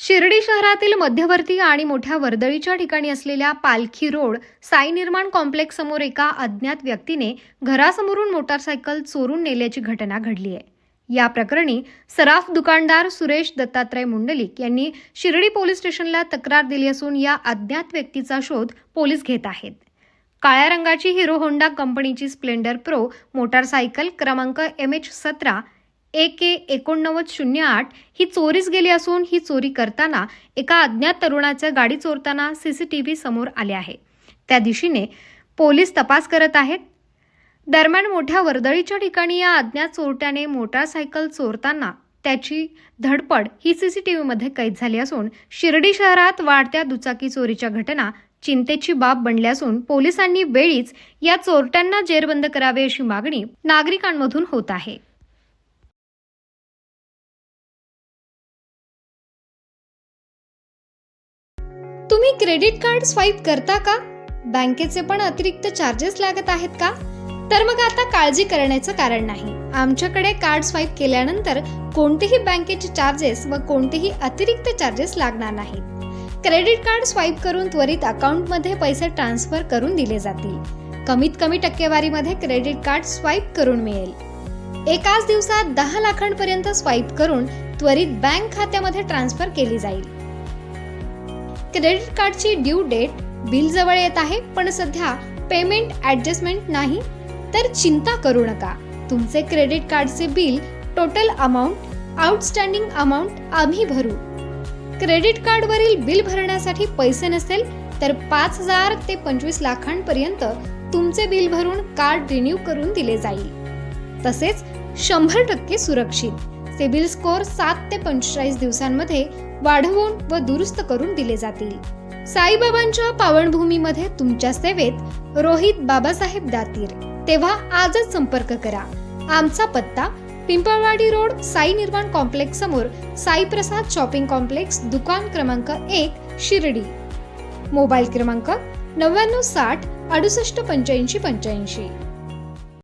शिर्डी शहरातील मध्यवर्ती आणि मोठ्या वर्दळीच्या ठिकाणी असलेल्या पालखी रोड साई निर्माण कॉम्प्लेक्स समोर एका अज्ञात व्यक्तीने घरासमोरून मोटारसायकल चोरून नेल्याची घटना घडली आहे. या प्रकरणी सराफ दुकानदार सुरेश दत्तात्रय मुंडलिक यांनी शिर्डी पोलीस स्टेशनला तक्रार दिली असून या अज्ञात व्यक्तीचा शोध पोलीस घेत आहेत. काळ्या रंगाची हिरो होंडा कंपनीची स्प्लेंडर प्रो मोटारसायकल क्रमांक एम एच सतरा ए एकोणनव्वद शून्य आठ ही चोरीस गेली असून ही चोरी करताना एका अज्ञात तरुणाच्या गाडी चोरताना सीसीटीव्ही समोर आले आहे. त्या दिशेने पोलीस तपास करत आहेत. दरम्यान मोठ्या वर्दळीच्या ठिकाणी या अज्ञात चोरट्याने मोटारसायकल चोरताना त्याची धडपड ही सीसीटीव्हीमध्ये कैद झाली असून शिर्डी शहरात वाढत्या दुचाकी चोरीच्या घटना चिंतेची बाब बनली असून पोलिसांनी वेळीच या चोरट्यांना जेरबंद करावे अशी मागणी नागरिकांमधून होत आहे. तुम्ही क्रेडिट कार्ड स्वाईप करता का? बँकेचे पण अतिरिक्त चार्जेस लागत आहेत का? तर मग आता काळजी करण्याचं कारण नाही. आमच्याकडे कार्ड स्वाईप केल्यानंतर कोणतेही बँकेचे चार्जेस व कोणतेही अतिरिक्त चार्जेस लागणार नाहीत. क्रेडिट कार्ड स्वाईप करून त्वरित अकाउंटमध्ये पैसे ट्रान्सफर करून दिले जातील. कमीत कमी टक्केवारीमध्ये क्रेडिट कार्ड स्वाईप करून मिळेल. एकाच दिवसात दहा लाखांपर्यंत स्वाईप करून त्वरित बँक खात्यामध्ये ट्रान्सफर केली जाईल. क्रेडिट कार्डची ड्यू डेट बिल जवळ येत आहे पण सध्या पेमेंट ऍडजस्टमेंट नाही. तर चिंता करू नका. तुमचे क्रेडिट कार्डचे bill total amount outstanding amount आम्ही भरू. क्रेडिट कार्डवरील बिल भरण्यासाठी पैसे नसेल तर पाच हजार ते पंचवीस लाखांपर्यंत तुमचे बिल भरून कार्ड रिन्यू करून दिले जाईल. तसेच शंभर टक्के सुरक्षित. सिबिल स्कोअर सात ते पंचेचाळीस दिवसांमध्ये वाढवून व दुरुस्त करून दिले जातील. साईबाबांच्या पावनभूमीमध्ये तुमच्या सेवेत रोहित बाबासाहेब दातीर. तेव्हा आजच संपर्क करा. आमचा पत्ता पिंपळवाडी रोड साई निर्माण कॉम्प्लेक्स समोर साई प्रसाद शॉपिंग कॉम्प्लेक्स दुकान क्रमांक एक शिर्डी. मोबाईल क्रमांक नव्याण्णव साठ अडुसष्ट पंच्याऐंशी पंच्याऐंशी.